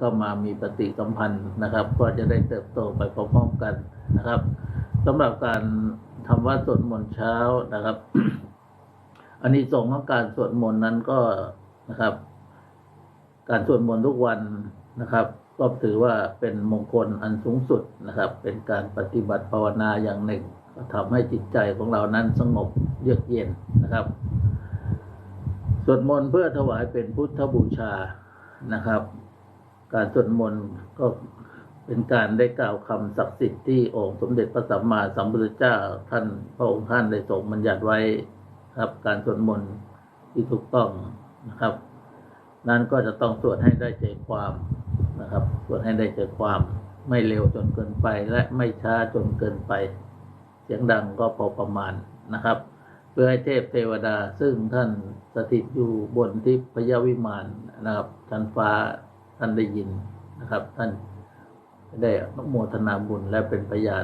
เข้ามามีปฏิสัมพันธ์นะครับ ก็จะได้เติบโตไปพร้อมๆกันนะครับสำหรับการทำวัดสวดมนต์เช้านะครับ อันนี้ส่งของการสวดมนต์นั้นก็นะครับ การสวดมนต์ทุกวันนะครับ ก็ถือว่าเป็นมงคลอันสูงสุดนะครับ เป็นการปฏิบัติภาวนาอย่างหนึ่งทำให้จิตใจของเรานั้นสงบเยือกเย็นนะครับ สวดมนต์เพื่อถวายเป็นพุทธบูชานะครับ การสวดมนต์ก็เป็นการได้กล่าวคำศักดิ์สิทธิ์ที่องค์สมเด็จพระสัมมาสัมพุทธเจ้าท่านพระองค์ท่านได้ทรงบัญญัติไว้ครับ การสวดมนต์ที่ถูกต้องนะครับ นั้นก็จะต้องสวดให้ได้ใจความนะครับสวดให้ได้ใจความ ไม่เร็วจนเกินไปและไม่ช้าจนเกินไป เสียงดังก็พอประมาณนะครับ เพื่อให้เทพเทวดาซึ่งท่านสถิตอยู่บนทิพยวิมานนะครับท่านฟ้า ท่านได้ยินนะครับ ท่านได้อนุโมทนาบุญและเป็นพยาน